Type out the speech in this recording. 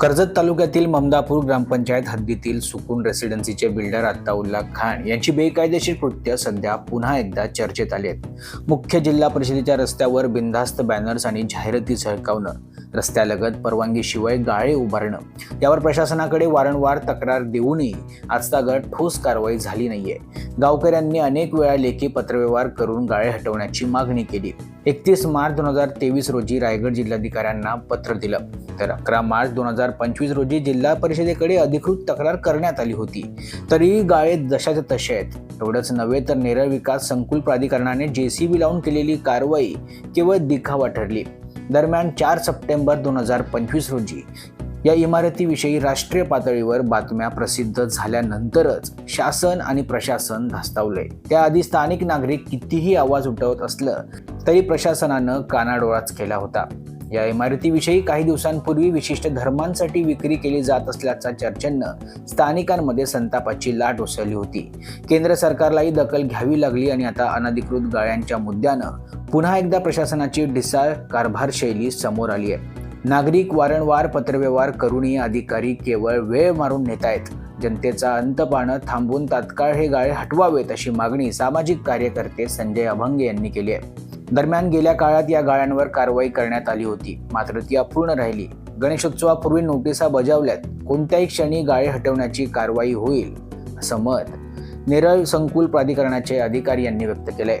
कर्जत तालुक्यातील ममदापूर ग्रामपंचायत हद्दीतील सुकून रेसिडेन्सीचे बिल्डर अत्ताउल्ला खान यांची बेकायदेशीर कृत्य सध्या पुन्हा एकदा चर्चेत आली आहेत. मुख्य जिल्हा परिषदेच्या रस्त्यावर बिनधास्त बॅनर्स आणि जाहिराती झळकावणं रस्त्यालगत परवानगीशिवाय गाळे उभारणं. यावर प्रशासनाकडे वारंवार तक्रार देऊनही आजतागत ठोस कारवाई झाली नाहीये. गावकऱ्यांनी अनेक वेळा लेखी पत्रव्यवहार करून गाळे हटवण्याची मागणी केली. एकतीस मार्च दोन हजार तेवीस रोजी रायगड जिल्हाधिकाऱ्यांना पत्र दिलं. तर अकरा मार्च दोन हजार पंचवीस रोजी जिल्हा परिषदेकडे अधिकृत तक्रार करण्यात आली होती. तरीही गाळे जशाच्या तसे आहेत. एवढंच नव्हे तर नेरळ विकास संकुल प्राधिकरणाने जेसीबी लावून केलेली कारवाई केवळ दिखावा ठरली. दरम्यान चार सप्टेंबर दोन हजार पंचवीस रोजी या इमारतीविषयी राष्ट्रीय पातळीवर बातम्या प्रसिद्ध झाल्यानंतरच शासन आणि प्रशासन धास्तावलंय. त्याआधी स्थानिक नागरिक कितीही आवाज उठवत असलं तरी प्रशासनानं कानाडोळाच केला होता. या इमारतीविषयी काही दिवसांपूर्वी विशिष्ट धर्मांसाठी विक्री केली जात असल्याच्या चर्चेनं स्थानिकांमध्ये संतापाची लाट उसळली होती. केंद्र सरकारलाही दखल घ्यावी लागली आणि आता अनधिकृत गाळ्यांच्या मुद्द्यानं पुन्हा एकदा प्रशासनाची ढिसाळ कारभार शैली समोर आली आहे. नागरिक वारंवार पत्रव्यवहार करूनही अधिकारी केवळ वेळ मारून नेत आहेत जनतेचा अंत पाहणं थांबवून तात्काळ हे गाळे हटवावेत अशी मागणी सामाजिक कार्यकर्ते संजय अभंगे यांनी केली आहे. दरम्यान गेल्या काळात या गाळ्यांवर कारवाई करण्यात आली होती. मात्र ती अपूर्ण राहिली. गणेशोत्सवापूर्वी नोटिसा बजावल्यात कोणत्याही क्षणी गाळे हटवण्याची कारवाई होईल असं मत नेरळ संकुल प्राधिकरणाचे अधिकारी यांनी व्यक्त केलंय.